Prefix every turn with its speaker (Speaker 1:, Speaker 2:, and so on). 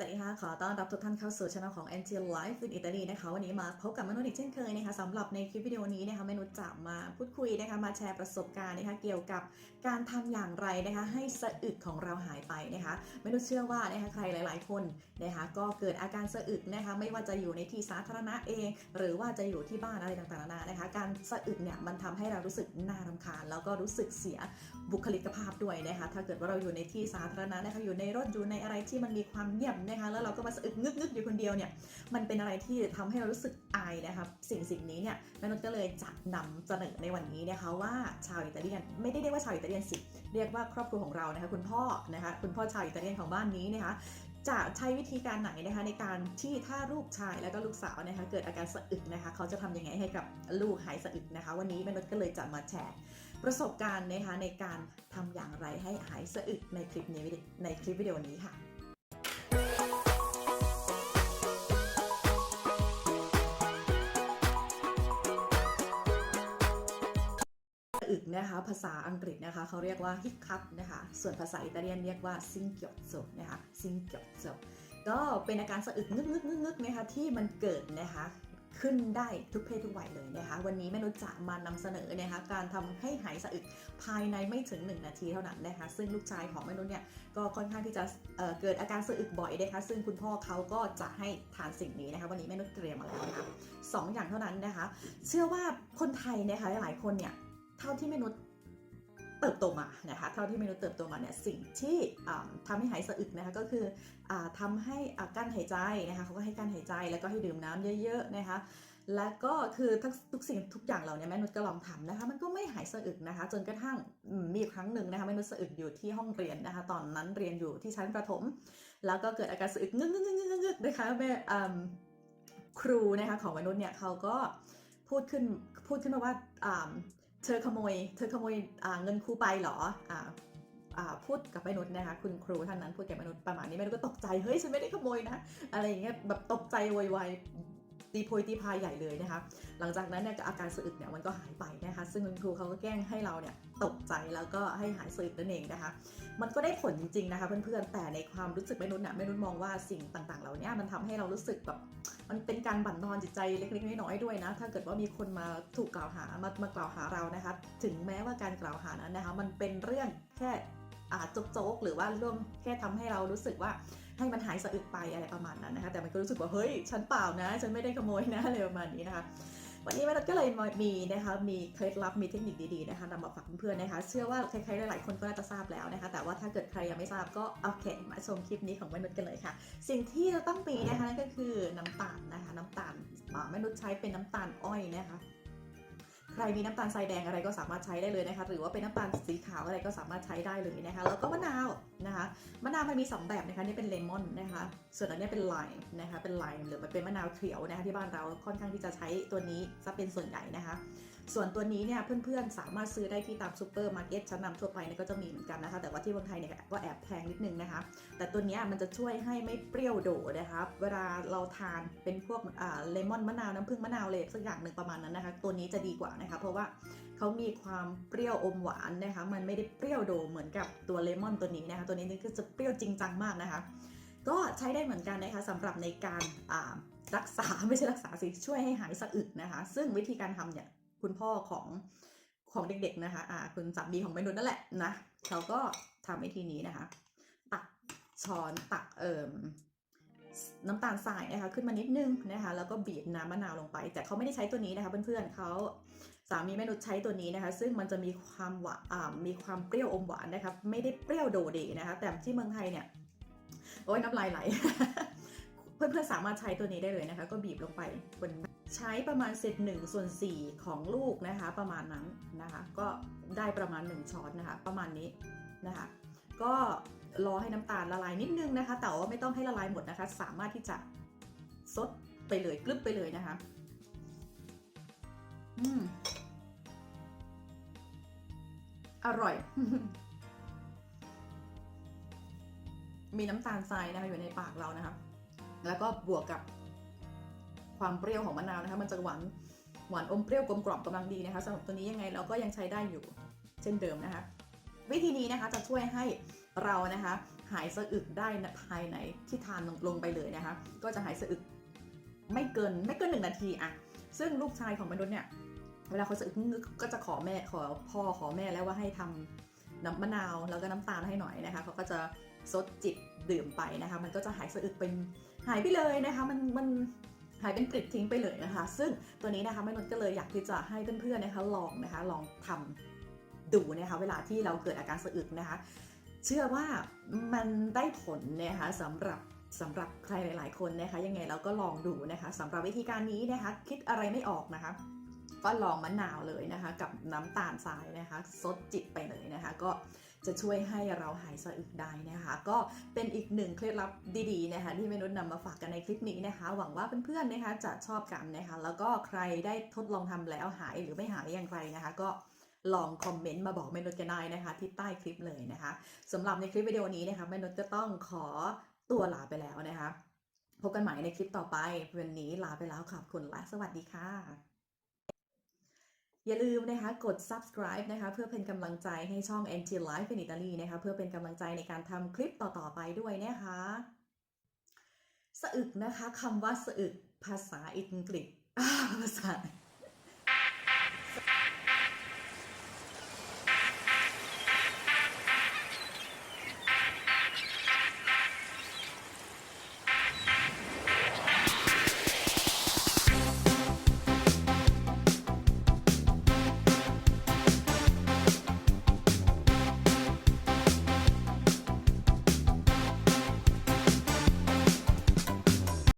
Speaker 1: สวัสดีค่ะ ขอต้อนรับทุกท่านเข้าสู่ช่องของ NT Life in Italy นะคะ วันนี้มาพบกับมนุษย์อีกเช่นเคยนะคะสำหรับในคลิปวิดีโอนี้นะคะมนุษย์จะมาพูดคุยนะคะ มาแชร์ประสบการณ์นะคะ เกี่ยวกับการทำอย่างไรนะคะ ให้สะอึกของเราหายไปนะคะมนุษย์เชื่อว่านะคะใครหลาย ๆ คนนะคะ ก็เกิดอาการสะอึกนะคะ ไม่ว่าจะอยู่ในที่สาธารณะเอง หรือว่าจะอยู่ที่บ้านอะไรต่างๆนานานะคะ การสะอึกเนี่ยมันทำให้เรารู้สึกน่ารำคาญ แล้วก็รู้สึกเสียบุคลิกภาพด้วยนะคะ ถ้าเกิดว่าเราอยู่ในที่สาธารณะนะคะ อยู่ในรถอยู่ในอะไรที่มันมีความเงียบนะคะแล้วเราก็มาสะอึกงึกๆอยู่คนเดียวเนี่ยมันเป็นอะไรที่ทำให้เรารู้สึกอายนะคะสิ่งสิ่งนี้เนี่ยแม่นุชก็เลยจัดนำเสนอในวันนี้นะคะว่าชาวอิตาเลียนไม่ได้เรียกว่าชาวอิตาเลียนสิเรียกว่าครอบครัวของเรานะคะคุณพ่อนะคะคุณพ่อชาวอิตาเลียนของบ้านนี้นะคะจะใช้วิธีการไหนนะคะในการที่ถ้าลูกชายแล้วก็ลูกสาวนะคะเกิดอาการสะอึกนะคะเขาจะทำยังไงให้กับลูกหายสะอึกนะคะ วันนี้แม่นุชก็เลยจะมาแชร์ประสบการณ์นะคะในการทำอย่างไรให้หายสะอึกในคลิปนี้ในคลิปวิดีโอนี้ค่ะ อึกนะคะ ภาษาอังกฤษนะคะเขาเรียกว่าฮิคัพนะคะ ส่วนภาษาอิตาเลียนเรียกว่าซิงเกียวโซนะคะซิงเกียวโซก็เป็นอาการสะอึกงึกงึกงึกงึกนะคะที่มันเกิดนะคะขึ้นได้ทุกเพศทุกวัยเลยนะคะ วันนี้แม่นุชจะมานำเสนอนะคะการทำให้หายสะอึกภายในไม่ถึง 1 นาทีเท่านั้นนะคะ ซึ่งลูกชายของแม่นุชเนี่ยก็ค่อนข้างที่จะเเกิดอาการสะอึกบ่อยนะคะ ซึ่งคุณพ่อเขาก็จะให้ทานสิ่งนี้นะคะ วันนี้แม่นุชเตรียมมาแล้วนะคะสองอย่างเท่านั้นนะคะ เชื่อว่าคนไทยนะคะหลายคนเนี่ย เท่าที่มนุษย์เติบโตมานะคะเท่าที่มนุษย์เติบโตมาเนี่ยสิ่งที่อ่าทำให้หายสะอึกนะคะก็คืออาทำให้อ่ากั้นหายใจนะคะเขาก็ให้กั้นหายใจแล้วก็ให้ดื่มน้ำเยอะๆนะคะแล้วก็คือทุกสิ่งทุกอย่างเหล่านี้แม่นุชก็ลองทำนะคะมันก็ไม่หายสะอึกนะคะจนกระทั่งมีครั้งหนึ่งนะคะแม่นุชสะอึกอยู่ที่ห้องเรียนนะคะตอนนั้นเรียนอยู่ที่ชั้นประถม แล้วก็เกิดอาการสะอึกงึกงึกงึกงึกงึกนะคะแม่ครูนะคะของมนุษย์เนี่ยเขาก็พูดขึ้นพูดขึ้นมาว่า เธอขโมย เธอขโมยเงินครูไปเหรออ่าพูดกับมนุษย์นะคะคุณครูท่านนั้นพูดกับมนุษย์ประมาณนี้มนุษย์ก็ตกใจเฮ้ยฉันไม่ได้ขโมยนะอะไรอย่างเงี้ยแบบตกใจโวยวาย ตีโพยตีพายใหญ่เลยนะคะ หลังจากนั้นเนี่ยก็อาการสะอึกเนี่ยมันก็หายไปนะคะ ซึ่งคุณครูเขาก็แกล้งให้เราเนี่ยตกใจแล้วก็ให้หายสะอึกนั่นเองนะคะ มันก็ได้ผลจริงๆนะคะเพื่อนๆแต่ในความรู้สึกมนุษย์เนี่ยมนุษย์มองว่าสิ่งต่างๆเหล่านี้มันทำให้เรารู้สึกแบบมันเป็นการบั่นทอนจิตใจเล็กๆน้อยๆด้วยนะ ถ้าเกิดว่ามีคนมาถูกกล่าวหามามากล่าวหาเรานะคะ ถึงแม้ว่าการกล่าวหานั้นนะคะ มันเป็นเรื่องแค่ โจ๊กๆหรือว่าเรื่องแค่ทำให้เรารู้สึกว่าให้มันหายสะอึกไปอะไรประมาณนั้นนะคะแต่มันก็รู้สึกว่าเฮ้ยฉันเปล่านะ ฉันไม่ได้ขโมยนะอะไรประมาณนี้นะคะวันนี้แม่นัทก็เลยมีนะคะมีเคล็ดลับมีเทคนิคดีๆนะคะนำมาฝากเพื่อนๆนะคะ เชื่อว่าใครๆหลายๆคนก็น่าจะทราบแล้วนะคะ แต่ว่าถ้าเกิดใครยังไม่ทราบก็โอเคมาชมคลิปนี้ของแม่นุชกันเลยค่ะ สิ่งที่เราต้องมีนะคะนั่นก็คือน้ำตาลนะคะ น้ำตาลแม่นุชใช้เป็นน้ำตาลอ้อยนะคะ ใครมีน้ำตาลทรายแดงอะไรก็สามารถใช้ได้เลยนะคะ หรือว่าเป็นน้ำตาลสีขาวอะไรก็สามารถใช้ได้เลยนะคะ แล้วก็มะนาวนะคะ มะนาวมันมีสองแบบนะคะ นี่เป็นเลมอนนะคะ ส่วนอันนี้เป็นไลม์นะคะ เป็นไลม์หรือมันเป็นมะนาวเขียวนะคะที่บ้านเราค่อนข้างที่จะใช้ตัวนี้จะเป็นส่วนใหญ่นะคะ ส่วนตัวนี้เนี่ยเพื่อนๆสามารถซื้อได้ที่ตามซูเปอร์มาร์เก็ตชั้นนำทั่วไปเนี่ยก็จะมีเหมือนกันนะคะ แต่ว่าที่เมืองไทยเนี่ยก็แอบแพงนิดนึงนะคะ แต่ตัวนี้มันจะช่วยให้ไม่เปรี้ยวโดดนะคะเวลาเราทานเป็นพวกเลมอนมะนาวน้ำผึ้งมะนาวเลยสักอย่างหนึ่งประมาณนั้นนะคะ ตัวนี้จะดีกว่านะคะ เพราะว่าเขามีความเปรี้ยวอมหวานนะคะ มันไม่ได้เปรี้ยวโดเหมือนกับตัวเลมอนตัวนี้นะคะ ตัวนี้นี่ก็จะเปรี้ยวจริงจังมากนะคะ ก็ใช้ได้เหมือนกันนะคะสำหรับในการรักษาไม่ใช่รักษาสิช่วยให้หายสะอึกนะคะ ซึ่งวิธีการทำเนี่ย คุณพ่อของของเด็กๆนะคะอ่าคุณสามีของเมนุษย์นั่นแหละนะเขาก็ทำวิธีนี้นะคะ ตักช้อนตักเอ่มน้ำตาลทรายนะคะขึ้นมานิดนึงนะคะแล้วก็บีบน้ำมะนาวลงไป แต่เขาไม่ได้ใช้ตัวนี้นะคะเพื่อนๆเขาสามีแม่นุชใช้ตัวนี้นะคะ ซึ่งมันจะมีความหวานมีความเปรี้ยวอมหวานนะคะไม่ได้เปรี้ยวโดดเดนะคะ แต่ที่เมืองไทยเนี่ยโอ้ยน้ำลายไหล เพื่อนๆสามารถใช้ตัวนี้ได้เลยนะคะ ก็บีบลงไปบนใช้ประมาณเศษหนึ่งส่วนสี่ของลูกนะคะ ประมาณนั้นนะคะ ก็ได้ประมาณ 1ช้อนนะคะ ประมาณนี้นะคะ ก็รอให้น้ำตาลละลายนิดนึงนะคะ แต่ว่าไม่ต้องให้ละลายหมดนะคะ สามารถที่จะซดไปเลยกลึบไปเลยนะคะ อืมอร่อย มีน้ำตาลทรายนะคะอยู่ในปากเรานะคะ แล้วก็บวกกับความเปรี้ยวของมะนาวนะคะ มันจะหวานหวานอมเปรี้ยวกลมกล่อมกำลังดีนะคะสำหรับตัวนี้ยังไงเราก็ยังใช้ได้อยู่เช่นเดิมนะคะ วิธีนี้นะคะจะช่วยให้เรานะคะ หายสะอึกได้ภายในที่ทานลงไปเลยนะคะ ก็จะหายสะอึกไม่เกินไม่เกินหนึ่งนาทีอะซึ่งลูกชายของมนุษย์เนี่ยเวลาเขาสะอึกงึกก็จะขอแม่ขอพ่อขอแม่แล้วว่าให้ทำน้ำมะนาวแล้วก็น้ำตาลให้หน่อยนะคะเขาก็จะซดจิบดื่มไปนะคะ มันก็จะหายสะอึกเป็น หายไปเลยนะคะมันมันหายเป็นปลิดทิ้งไปเลยนะคะ ซึ่งตัวนี้นะคะแม่นุชก็เลยอยากที่จะให้เพื่อนๆนะคะลองนะคะลองทำดูนะคะเวลาที่เราเกิดอาการสะอึกนะคะ เชื่อว่ามันได้ผลนะคะสำหรับสำหรับใครหลาย ๆ คนนะคะ ยังไงเราก็ลองดูนะคะสำหรับวิธีการนี้นะคะ คิดอะไรไม่ออกนะคะ ก็ลองมะนาวเลยนะคะ กับน้ำตาลทรายนะคะซดจิบไปเลยนะคะ ก็ จะช่วยให้เราหายสะอึกได้นะคะ ก็เป็นอีกหนึ่งเคล็ดลับดีๆนะคะ ที่เมนุษย์นำมาฝากกันในคลิปนี้นะคะ หวังว่าเพื่อนๆนะคะจะชอบกันนะคะ แล้วก็ใครได้ทดลองทำแล้วหายหรือไม่หายอย่างไรนะคะ ก็ลองคอมเมนต์มาบอกเมนุษย์กันได้นะคะ ที่ใต้คลิปเลยนะคะสำหรับในคลิปวิดีโอนี้นะคะเมนุษย์ก็ต้องขอตัวลาไปแล้วนะคะ พบกันใหม่ในคลิปต่อไปวันนี้ลาไปแล้วขอบคุณและสวัสดีค่ะ อย่าลืมนะคะกด subscribe นะคะเพื่อเป็นกำลังใจให้ช่อง NT Life in Italy นะคะเพื่อเป็นกำลังใจในการทำคลิปต่อๆไปด้วยนะคะสะอึกนะคะคำว่าสะอึกภาษาอังกฤษภาษา